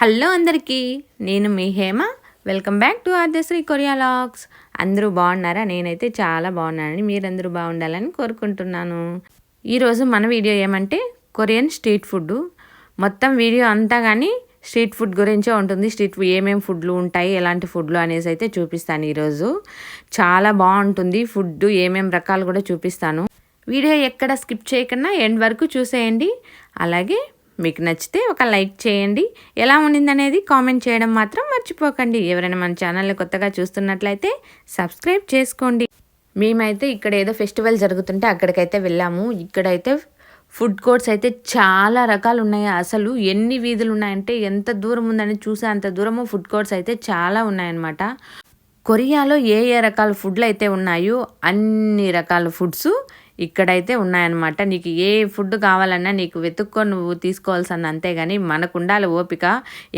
Hello అందరికీ నేను మీ Hema. Welcome back to Aadyasri Korea vlogs అందరూ బాగున్నారా? నేనైతే చాలా బాగున్నానని మీరందరూ బాగుండాలని కోరుకుంటున్నాను. ఈరోజు మన వీడియో ఏమంటే కొరియన్ స్ట్రీట్ ఫుడ్ మొత్తం వీడియో అంతా కానీ స్ట్రీట్ ఫుడ్ గురించే ఉంటుంది. స్ట్రీట్ ఫుడ్ ఏమేమి ఫుడ్లు ఉంటాయి ఎలాంటి ఫుడ్లు అనేసి అయితే చూపిస్తాను ఈరోజు. చాలా బాగుంటుంది. ఫుడ్ ఏమేమి రకాలు కూడా చూపిస్తాను. వీడియో ఎక్కడ స్కిప్ చేయకుండా ఎండ్ వరకు చూసేయండి. అలాగే మీకు నచ్చితే ఒక లైక్ చేయండి. ఎలా ఉండిందనేది కామెంట్ చేయడం మాత్రం మర్చిపోకండి. ఎవరైనా మన ఛానల్ని కొత్తగా చూస్తున్నట్లయితే సబ్స్క్రైబ్ చేసుకోండి. మేమైతే ఇక్కడ ఏదో ఫెస్టివల్ జరుగుతుంటే అక్కడికైతే వెళ్ళాము. ఇక్కడైతే ఫుడ్ కోర్ట్స్ అయితే చాలా రకాలు ఉన్నాయి. అసలు ఎన్ని వీధులు ఉన్నాయంటే ఎంత దూరం ఉందని చూసే అంత దూరము ఫుడ్ కోర్ట్స్ అయితే చాలా ఉన్నాయన్నమాట. కొరియాలో ఏ ఏ రకాల ఫుడ్లు అయితే ఉన్నాయో అన్ని రకాల ఫుడ్స్ ఇక్కడైతే ఉన్నాయన్నమాట. నీకు ఏ ఫుడ్ కావాలన్నా నీకు వెతుక్కొని నువ్వు తీసుకోవాల్సిన అంతేగాని మనకు ఉండాలి ఓపిక.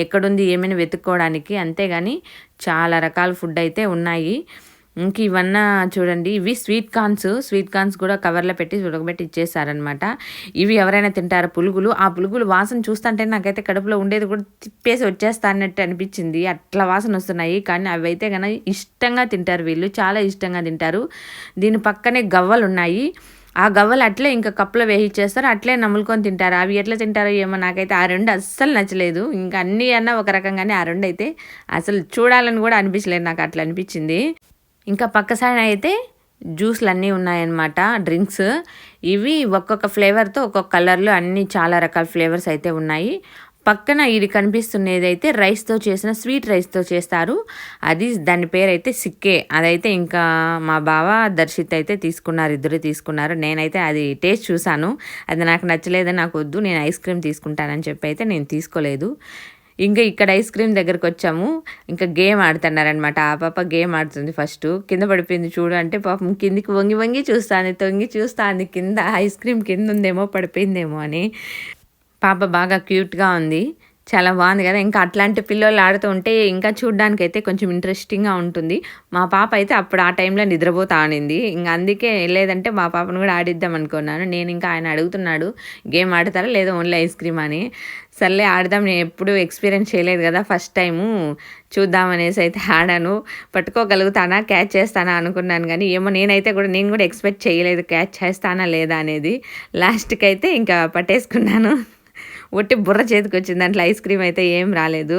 ఎక్కడుంది ఏమైనా వెతుక్కోవడానికి అంతేగాని చాలా రకాల ఫుడ్ అయితే ఉన్నాయి. ఇంక ఇవన్నా చూడండి. ఇవి స్వీట్ కార్న్స్ స్వీట్ కార్న్స్ కూడా కవర్లో పెట్టి ఉడకబెట్టి ఇచ్చేసారనమాట ఇవి ఎవరైనా తింటారు పులుగులు? ఆ పులుగులు వాసన చూస్తుంటే నాకైతే కడుపులో ఉండేది కూడా తిప్పేసి వచ్చేస్తా అన్నట్టు అనిపించింది. అట్లా వాసన వస్తున్నాయి. కానీ అవి అయితే కనుక ఇష్టంగా తింటారు వీళ్ళు. చాలా ఇష్టంగా తింటారు. దీని పక్కనే గవ్వలు ఉన్నాయి. ఆ గవ్వలు అట్లే ఇంకా కప్పులో వేయించేస్తారు. అట్లే నమ్ములుకొని తింటారు. అవి ఎట్లా తింటారో ఏమో నాకైతే ఆ రెండు అస్సలు నచ్చలేదు. ఇంకా అన్నీ అన్న ఒక రకంగానే ఆ రెండు అయితే అసలు చూడాలని కూడా అనిపించలేదు. నాకు అట్లా అనిపించింది. ఇంకా పక్క సైడ్ అయితే జ్యూస్లు అన్నీ ఉన్నాయన్నమాట డ్రింక్స్. ఇవి ఒక్కొక్క ఫ్లేవర్తో ఒక్కొక్క కలర్లో అన్నీ చాలా రకాల ఫ్లేవర్స్ అయితే ఉన్నాయి. పక్కన ఇది కనిపిస్తున్నది అయితే రైస్తో చేసిన స్వీట్ రైస్తో చేస్తారు. అది దాని పేరు అయితే సిక్కే. అదైతే ఇంకా మా బావ దర్శిత్ అయితే తీసుకున్నారు ఇద్దరు తీసుకున్నారు. నేనైతే అది టేస్ట్ చూశాను. అది నాకు నచ్చలేదు నాకు వద్దు నేను ఐస్ క్రీమ్ తీసుకుంటానని చెప్పి అయితే నేను తీసుకోలేదు. ఇంకా ఇక్కడ ఐస్ క్రీమ్ దగ్గరకు వచ్చాము. ఇంకా గేమ్ ఆడుతున్నారనమాట ఆ పాప గేమ్ ఆడుతుంది ఫస్ట్ కింద పడిపోయింది చూడు అంటే పాపం కిందికి వంగి వంగి చూస్తాను తొంగి చూస్తాను కింద ఐస్ క్రీమ్ కింద ఉందేమో పడిపోయిందేమో అని. పాప బాగా క్యూట్గా ఉంది. చాలా బాగుంది కదా. ఇంకా అట్లాంటి పిల్లలు ఆడుతూ ఉంటే ఇంకా చూడడానికి అయితే కొంచెం ఇంట్రెస్టింగ్గా ఉంటుంది. మా పాప అయితే అప్పుడు ఆ టైంలో నిద్రపోతా ఆడింది ఇంకా అందుకే లేదంటే మా పాపను కూడా ఆడిద్దాం అనుకున్నాను. నేను ఇంకా ఆయన అడుగుతున్నాడు గేమ్ ఆడతారా లేదా ఓన్లీ ఐస్ క్రీమ్ అని? సర్లే ఆడదాం నేను ఎప్పుడు ఎక్స్పీరియన్స్ చేయలేదు కదా ఫస్ట్ టైము. చూద్దామనేసి అయితే ఆడాను. పట్టుకోగలుగుతానా క్యాచ్ చేస్తానా అనుకున్నాను కానీ ఏమో నేనైతే కూడా నేను కూడా ఎక్స్పెక్ట్ చేయలేదు క్యాచ్ చేస్తానా లేదా అనేది. లాస్ట్కి అయితే ఇంకా పట్టేసుకున్నాను. ఒట్టి బుర్ర చేతికి వచ్చింది. దాంట్లో ఐస్ క్రీమ్ అయితే ఏం రాలేదు.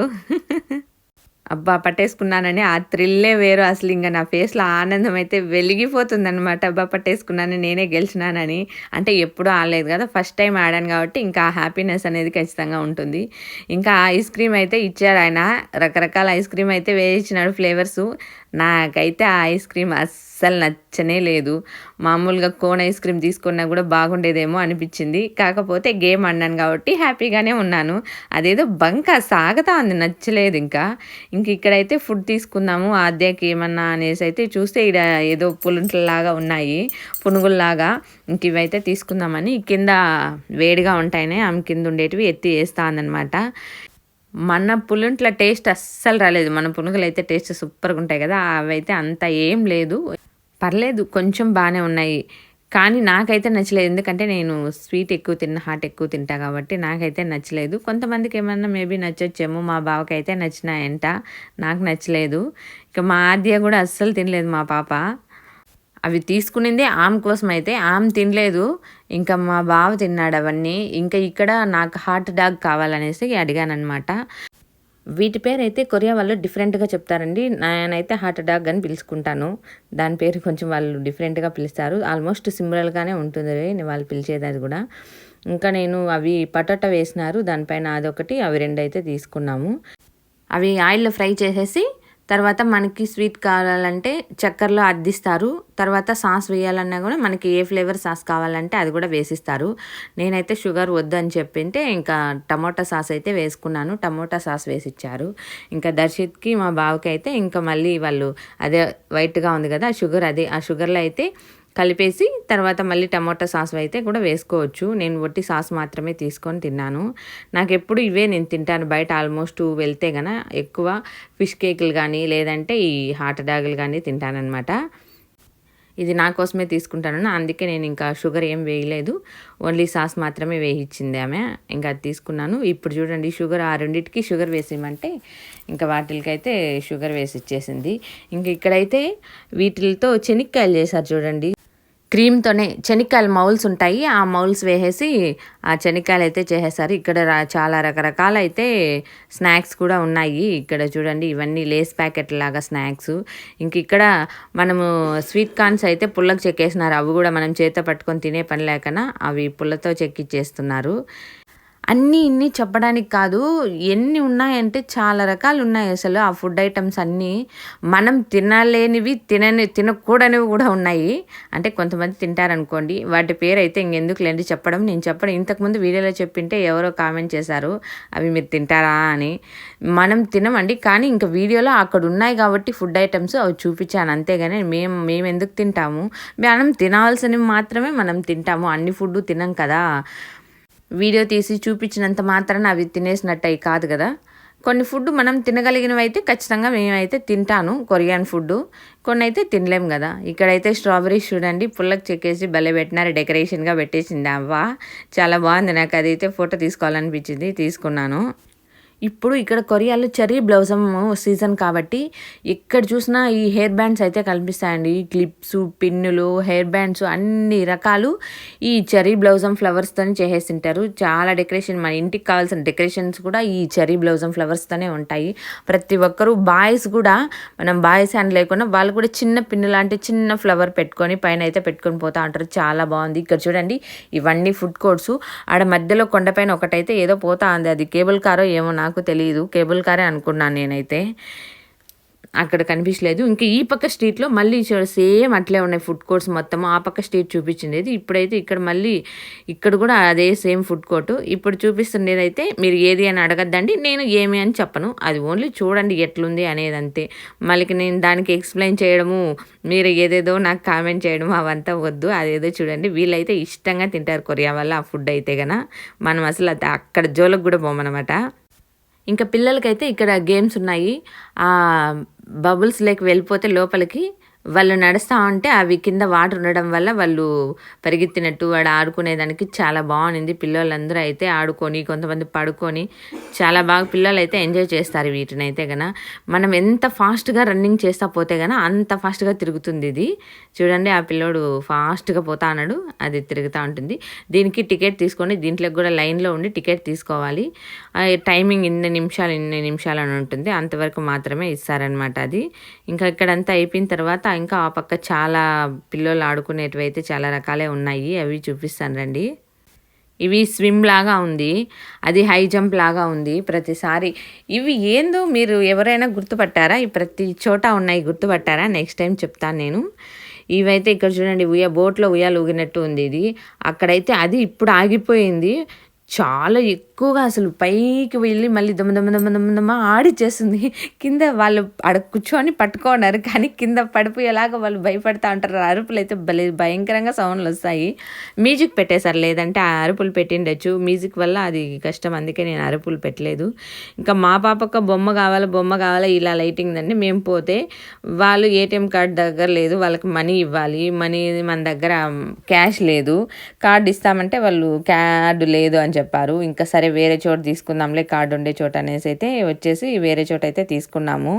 అబ్బా పట్టేసుకున్నానని ఆ థ్రిల్లే వేరు అసలు. ఇంకా నా ఫేస్లో ఆనందం అయితే వెలిగిపోతుంది అనమాట అబ్బా పట్టేసుకున్నాను నేనే గెలిచినానని. అంటే ఎప్పుడూ ఆడలేదు కదా. ఫస్ట్ టైం ఆడాను కాబట్టి ఇంకా ఆ హ్యాపీనెస్ అనేది ఖచ్చితంగా ఉంటుంది. ఇంకా ఐస్ క్రీమ్ అయితే ఇచ్చాడు ఆయన. రకరకాల ఐస్ క్రీమ్ అయితే వేయించినాడు ఫ్లేవర్స్. నాకైతే ఆ ఐస్ క్రీమ్ అస్సలు నచ్చనే లేదు. మామూలుగా కోన్ ఐస్ క్రీమ్ తీసుకున్నా కూడా బాగుండేదేమో అనిపించింది. కాకపోతే గేమ్ అన్నాను కాబట్టి హ్యాపీగానే ఉన్నాను. అదేదో బంక సాగతా ఉంది నచ్చలేదు ఇంకా. ఇంక ఇక్కడైతే ఫుడ్ తీసుకుందాము ఆద్యకి ఏమన్నా అనేసి అయితే చూస్తే ఇక్కడ ఏదో పులుంట్లలాగా ఉన్నాయి పునుగుల్లాగా. ఇంక ఇవైతే తీసుకుందామని కింద వేడిగా ఉంటాయని ఆమె కింద ఉండేటివి ఎత్తి వేస్తా అందనమాట మన పులుంట్ల టేస్ట్ అస్సలు రాలేదు. మన పునుగులు అయితే టేస్ట్ సూపర్గా ఉంటాయి కదా అవైతే అంత ఏం లేదు. పర్లేదు కొంచెం బాగానే ఉన్నాయి. కానీ నాకైతే నచ్చలేదు. ఎందుకంటే నేను స్వీట్ ఎక్కువ తిన్న హాట్ ఎక్కువ తింటా కాబట్టి నాకైతే నచ్చలేదు. కొంతమందికి ఏమన్నా మేబీ నచ్చొచ్చేమో మా బావకి అయితే నచ్చినాయంట. నాకు నచ్చలేదు. ఇక మా ఆద్య కూడా అస్సలు తినలేదు మా పాప. అవి తీసుకునిందే ఆమె కోసం అయితే ఆమె తినలేదు. ఇంకా మా బావ తిన్నాడు అవన్నీ. ఇంకా ఇక్కడ నాకు హాట్ డాగ్ కావాలనేసి అడిగాను అనమాట వీటి పేరు అయితే కొరియా వాళ్ళు డిఫరెంట్గా చెప్తారండి. నేనైతే హాట్ డాగ్ అని పిలుచుకుంటాను. దాని పేరు కొంచెం వాళ్ళు డిఫరెంట్గా పిలుస్తారు. ఆల్మోస్ట్ సిమిలర్గానే ఉంటుంది వాళ్ళు పిలిచేది అది కూడా. ఇంకా నేను అవి పటోటా వేసినారు. దానిపైన అదొకటి అవి రెండు అయితే తీసుకున్నాము. అవి ఆయిల్లో ఫ్రై చేసేసి తర్వాత మనకి స్వీట్ కావాలంటే చక్కెరలో అద్దిస్తారు. తర్వాత సాస్ వేయాలన్నా కూడా మనకి ఏ ఫ్లేవర్ సాస్ కావాలంటే అది కూడా వేసిస్తారు. నేనైతే షుగర్ వద్దని చెప్పింటే ఇంకా టమోటా సాస్ అయితే వేసుకున్నాను. టమోటా సాస్ వేసిచ్చారు. ఇంకా దర్శిత్కి మా బావకి అయితే ఇంకా మళ్ళీ వాళ్ళు అదే వైట్గా ఉంది కదా షుగర్ అదే. ఆ షుగర్లో అయితే కలిపేసి తర్వాత మళ్ళీ టమాటా సాస్ అయితే కూడా వేసుకోవచ్చు. నేను వట్టి సాస్ మాత్రమే తీసుకొని తిన్నాను. నాకు ఎప్పుడు ఇవే నేను తింటాను. బయట ఆల్మోస్ట్ వెళ్తే గన ఎక్కువ ఫిష్ కేకులు కానీ లేదంటే ఈ హాట్ డాగులు కానీ తింటానమాట ఇది నా కోసమే తీసుకుంటాను అందుకే నేను ఇంకా షుగర్ ఏం వేయలేదు. ఓన్లీ సాస్ మాత్రమే వేయించింది ఆమె. ఇంకా అది తీసుకున్నాను. ఇప్పుడు చూడండి షుగర్ ఆ రెండింటికి షుగర్ వేసేయమంటే ఇంకా వాటికైతే షుగర్ వేసి ఇచ్చేసింది. ఇంక ఇక్కడైతే వీటితో చెనిక్కాయలు చేశారు చూడండి. క్రీమ్తోనే చెనిక్కాయల మౌల్స్ ఉంటాయి. ఆ మౌల్స్ వేసేసి ఆ చెనిక్కాయలు అయితే చేసేసారు. ఇక్కడ చాలా రకరకాల అయితే స్నాక్స్ కూడా ఉన్నాయి. ఇక్కడ చూడండి ఇవన్నీ లేస్ ప్యాకెట్ లాగా స్నాక్స్. ఇంక ఇక్కడ మనము స్వీట్ కార్న్స్ అయితే పుల్లకు చెక్కేసినారు. అవి కూడా మనం చేత పట్టుకొని తినే పని లేకనా అవి పుల్లతో చెక్కిచ్చేస్తున్నారు. అన్నీ ఇన్ని చెప్పడానికి కాదు ఎన్ని ఉన్నాయంటే చాలా రకాలు ఉన్నాయి అసలు ఆ ఫుడ్ ఐటమ్స్ అన్నీ. మనం తినలేనివి తినని తినకూడనివి కూడా ఉన్నాయి. అంటే కొంతమంది తింటారనుకోండి వాటి పేరు అయితే ఇంకెందుకు లేండి చెప్పడం. నేను చెప్పడం ఇంతకుముందు వీడియోలో చెప్పింటే ఎవరో కామెంట్ చేశారు అవి మీరు తింటారా అని. మనం తినమండి కానీ ఇంకా వీడియోలో అక్కడ ఉన్నాయి కాబట్టి ఫుడ్ ఐటమ్స్ అవి చూపించాను. అంతేగాని మేము మేము ఎందుకు తింటాము? మనం తినాల్సినవి మాత్రమే మనం తింటాము. అన్ని ఫుడ్ తినం కదా. వీడియో తీసి చూపించినంత మాత్రాన అవి తినేసినట్టు అవి కాదు కదా. కొన్ని ఫుడ్ మనం తినగలిగినవి అయితే ఖచ్చితంగా మేమైతే తింటాను కొరియన్ ఫుడ్ కొన్ని అయితే తినలేం కదా. ఇక్కడైతే స్ట్రాబెరీస్ చూడండి పుల్లకి చెక్కేసి భలే పెట్టినారు డెకరేషన్గా పెట్టేసింది. అవ్వ చాలా బాగుంది. నాకు అది అయితే ఫోటో తీసుకోవాలనిపించింది తీసుకున్నాను. ఇప్పుడు ఇక్కడ కొరియాలో చెర్రీ బ్లౌజమ్ సీజన్ కాబట్టి ఎక్కడ చూసినా ఈ హెయిర్ బ్యాండ్స్ అయితే కనిపిస్తాయండి. క్లిప్స్ పిన్నులు హెయిర్ బ్యాండ్స్ అన్ని రకాలు ఈ చెర్రీ బ్లౌజమ్ ఫ్లవర్స్తోనే చేసేసింటారు చాలా డెకరేషన్ మన ఇంటికి కావాల్సిన డెకరేషన్స్ కూడా ఈ చెర్రీ బ్లౌజమ్ ఫ్లవర్స్తోనే ఉంటాయి. ప్రతి ఒక్కరు బాయ్స్ కూడా మనం బాయ్స్ హ్యాండ్ లేకుండా వాళ్ళు కూడా చిన్న పిన్ను లాంటి చిన్న ఫ్లవర్ పెట్టుకొని పైన అయితే పెట్టుకొని పోతా ఉంటారు. చాలా బాగుంది. ఇక్కడ చూడండి ఇవన్నీ ఫుడ్ కోర్ట్స్. ఆడ మధ్యలో కొండపైన ఒకటైతే ఏదో పోతా ఉంది. అది కేబుల్ కారో ఏమో నాకు నాకు తెలియదు కేబుల్ కారే అనుకున్నాను నేనైతే. అక్కడ కనిపించలేదు. ఇంకా ఈ పక్క స్ట్రీట్లో మళ్ళీ సేమ్ అట్లే ఉన్నాయి ఫుడ్ కోర్ట్స్ మొత్తం. ఆ పక్క స్ట్రీట్ చూపించిండేది. ఇప్పుడైతే ఇక్కడ మళ్ళీ ఇక్కడ కూడా అదే సేమ్ ఫుడ్ కోర్టు. ఇప్పుడు చూపిస్తుండేది అయితే మీరు ఏది అని అడగద్దండి నేను ఏమి అని చెప్పను. అది ఓన్లీ చూడండి ఎట్లుంది అనేది అంతే. మళ్ళీ నేను దానికి ఎక్స్ప్లెయిన్ చేయడము మీరు ఏదేదో నాకు కామెంట్ చేయడం అవంతా వద్దు. అదేదో చూడండి. వీళ్ళైతే ఇష్టంగా తింటారు కొరియా వల్ల ఆ ఫుడ్ అయితే కన మనం అసలు అక్కడ జోలకు కూడా పోమనమాట ఇంకా పిల్లలకైతే ఇక్కడ గేమ్స్ ఉన్నాయి. బబుల్స్ లేక వెళ్ళిపోతే లోపలికి వాళ్ళు నడుస్తూ ఉంటే అవి కింద వాటర్ ఉండడం వల్ల వాళ్ళు పరిగెత్తినట్టు వాడు ఆడుకునేదానికి చాలా బాగుంది పిల్లలందరూ అయితే ఆడుకొని కొంతమంది పడుకొని చాలా బాగా పిల్లలు అయితే ఎంజాయ్ చేస్తారు వీటిని అయితే గన. మనం ఎంత ఫాస్ట్గా రన్నింగ్ చేస్తా పోతే కనుక అంత ఫాస్ట్గా తిరుగుతుంది ఇది. చూడండి ఆ పిల్లోడు ఫాస్ట్గా పోతా అన్నాడు అది తిరుగుతూ ఉంటుంది. దీనికి టికెట్ తీసుకొని దీంట్లోకి కూడా లైన్లో ఉండి టికెట్ తీసుకోవాలి. టైమింగ్ ఇన్ని నిమిషాలు ఇన్ని నిమిషాలు అని ఉంటుంది. అంతవరకు మాత్రమే ఇస్తారనమాట అది. ఇంకా ఇక్కడంతా అయిపోయిన తర్వాత ఇంకా ఆ పక్క చాలా పిల్లలు ఆడుకునేటివి అయితే చాలా రకాలే ఉన్నాయి. అవి చూపిస్తాను రండి. ఇవి స్విమ్ లాగా ఉంది. అది హై జంప్ లాగా ఉంది ప్రతిసారి. ఇవి ఏందో మీరు ఎవరైనా గుర్తుపట్టారా? ఈ ప్రతి చోట ఉన్నాయి గుర్తుపట్టారా? నెక్స్ట్ టైం చెప్తాను నేను. ఇవైతే ఇక్కడ చూడండి ఉయ్య బోట్లో ఉయ్యాలు ఊగినట్టు ఉంది ఇది. అక్కడైతే అది ఇప్పుడు ఆగిపోయింది. చాలా ఎక్కువగా అసలు పైకి వెళ్ళి మళ్ళీ దమ్మ దమ్మ దమ్మ దమ్మ దమ్మ ఆడిచ్చేస్తుంది. కింద వాళ్ళు అడ కూర్చొని పట్టుకున్నారు కానీ కింద పడిపోయేలాగా వాళ్ళు భయపడతా ఉంటారు. అరుపులు అయితే భలే భయంకరంగా సౌండ్లు వస్తాయి. మ్యూజిక్ పెట్టేశారు లేదంటే ఆ అరుపులు పెట్టిండొచ్చు. మ్యూజిక్ వల్ల అది కష్టం. అందుకే నేను అరుపులు పెట్టలేదు. ఇంకా మా పాపక్క బొమ్మ కావాలా బొమ్మ కావాలా ఇలా లైటింగ్ అండి మేము పోతే వాళ్ళు ఏటీఎం కార్డు దగ్గర లేదు. వాళ్ళకి మనీ ఇవ్వాలి. మనీ మన దగ్గర క్యాష్ లేదు. కార్డు ఇస్తామంటే వాళ్ళు కార్డు లేదు అని చెప్పారు. ఇంకా సరే వేరే చోట తీసుకుందాంలే కార్డు ఉండే చోట అనేసి అయితే వచ్చేసి వేరే చోట అయితే తీసుకున్నాము.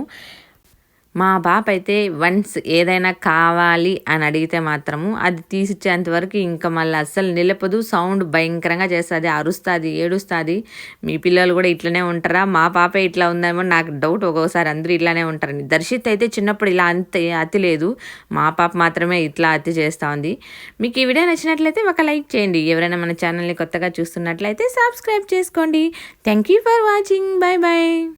మా పాప అయితే వన్స్ ఏదైనా కావాలి అని అడిగితే మాత్రము అది తీసిచ్చేంత వరకు ఇంకా మళ్ళీ అస్సలు నిలపదు. సౌండ్ భయంకరంగా చేస్తుంది అరుస్తుంది ఏడుస్తుంది. మీ పిల్లలు కూడా ఇట్లనే ఉంటారా? మా పాప ఇట్లా ఉందేమో నాకు డౌట్ ఒక్కోసారి అందరూ ఇట్లానే ఉంటారని దర్శిత్ అయితే చిన్నప్పుడు ఇలా అంత అతి లేదు. మా పాప మాత్రమే ఇట్లా అతి చేస్తూ ఉంది. మీకు ఈ వీడియో నచ్చినట్లయితే ఒక లైక్ చేయండి. ఎవరైనా మన ఛానల్ని కొత్తగా చూస్తున్నట్లయితే సబ్స్క్రైబ్ చేసుకోండి. Thank you for watching bye bye